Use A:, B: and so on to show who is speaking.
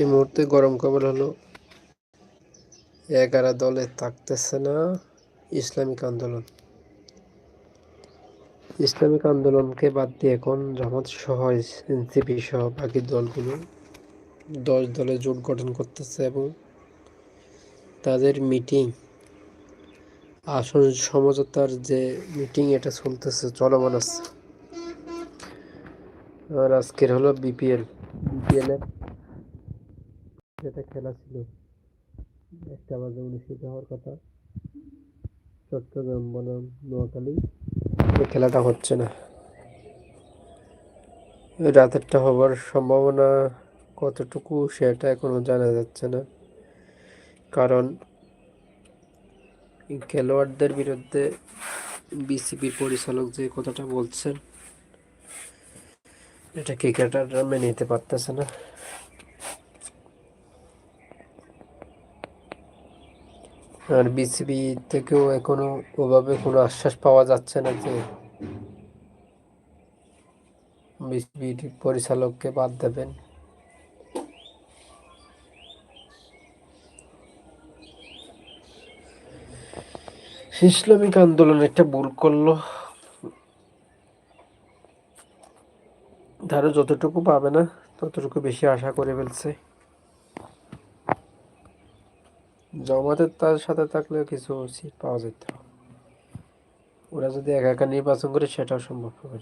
A: এই মুহূর্তে গরম খবর হলো। এগারো দলে থাকতেছে না ইসলামিক আন্দোলন। ইসলামিক আন্দোলনকে বাদ দিয়ে এখন জামাত সহ এনসিপি সহ বাকি দলগুলো দশ দলে জোট গঠন করতেছে এবং তাদের মিটিং, আসন সমঝোতার যে মিটিং এটা চলতেছে, চলমান আছে। আর আজকের হলো বিপিএল। বিপিএল এর যেটা খেলা ছিল, একটা বাজে অনুষ্ঠিত হওয়ার কথা। চট্টগ্রাম, বনাম, নোয়াখালী। খেলাটা হচ্ছে না। রাতেরটা হবার সম্ভাবনা কতটুকু সেটা এখনও জানা যাচ্ছে না। কারণ খেলোয়াড়দের বিরুদ্ধে বিসিবির পরিচালক যে কথাটা বলছেন, এটা ক্রিকেটাররা মেনে নিতে পারতেছে না। আর বিসিবি থেকেও এখনও ওভাবে কোনো আশ্বাস পাওয়া যাচ্ছে না যে বিসিবির পরিচালককে বাদ দেবেন। ইসলামিক আন্দোলন একটা ভুল করল। তারা যতটুকু পাবে না, ততটুকু বেশি আশা করে ফেলছে। জমাতের তার সাথে থাকলে কিছু সিট পাওয়া যেত। ওরা যদি একা একা নির্বাচন করে সেটাও সম্ভব হবে